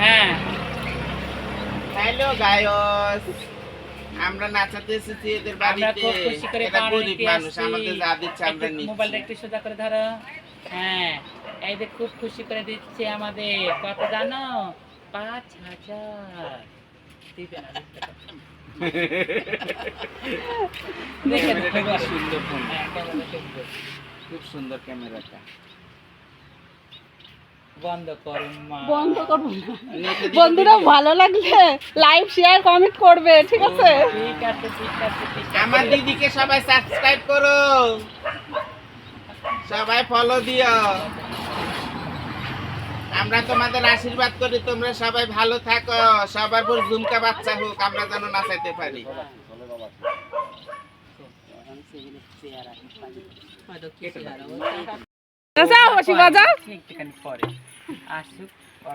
হ্যাঁ। হ্যালো গায়স আমরা নাচাতে এসেছি এদের বাড়িতে। খুব খুশি করে গরিব মানুষ আমাদের যা দিচ্ছে আমরা নিচ্ছি। মোবাইলটা একটু সোজা করে ধরো। হ্যাঁ এই যে খুব খুশি করে দিচ্ছে আমাদের। কত জানো? পাঁচ হাজার। দিবে না, হ্যাঁ, সুন্দর। খুব সুন্দর ক্যামেরাটা। বন্ধ করো মা। বন্ধ করব না নেটে দিলে বন্ধুরা ভালো লাগলে লাইক শেয়ার কমেন্ট করবে ঠিক আছে? ঠিক আছে ঠিক আছে ঠিক আছে। আমার দিদিকে সবাই সাবস্ক্রাইব করো। সবাই ফলো দিও। আমরা তোমাদের আশীর্বাদ করি তোমরা সবাই ভালো থাকো। সবার পর ঝুমকা বাচ্চা হোক আমরা যেন নাচাইতে পারি। যাও বসি বাজাও। আসুক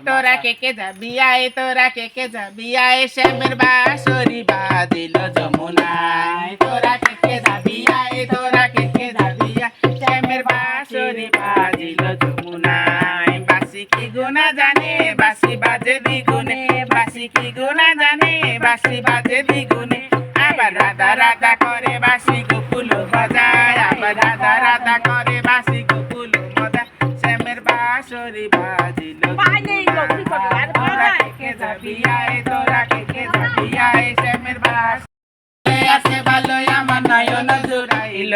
তোরা কে কে যাবি? আয় তোরা কে কে যাবি? আয় শ্যামের বাঁশরি বাজিল যমুনায়। তোরা কে কে যাবি? আয় তোরা কে কে যাবি? আয় শ্যামের বাঁশরি বাজিল যমুনায়। বাসি কি গুনা জানে? বাসি বাজে দ্বিগুণে। বাসি কি গুনা জানে? বাসি বাজে দ্বিগুণে। আবার রাধা রাধা করে বাসি গোকুল বাজায় আবার রাধা রাধা করে বাসি গোকুল বাজায় শ্যামের বাঁশরি কে যাবি তোরা কে কে যাবি আয় শ্যামের বাস। আছে ভালোই আমার নয়ন জুড়াইল।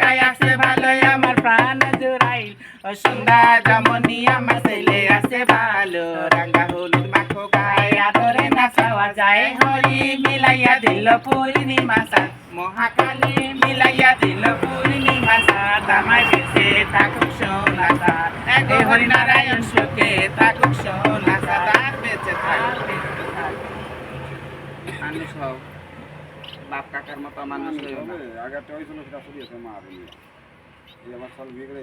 কায় আছে ভালোই আমার প্রাণ জুড়াইল। ও সুন্দর রমণী আমার ছেলে আছে ভালো। রাঙ্গা হলুদ মাখো গায়ে আদরে নাচাওয়া যায়। হরি মিলাইয়া দিল পূর্ণিমা সাত। মহাকালী মিলাইয়া দিল পূর্ণিমা সাত। আমায় বেঁচে থাকুক সোনা সাত। এ হরিনারায়ণ সুখে থাকুক মানুষ হও বাপ কাকার মতো মানুষ হইও না। আগেরটা হয়েছিল সেটা সরিয়েছে মা এই আমার সব বিয়ে করে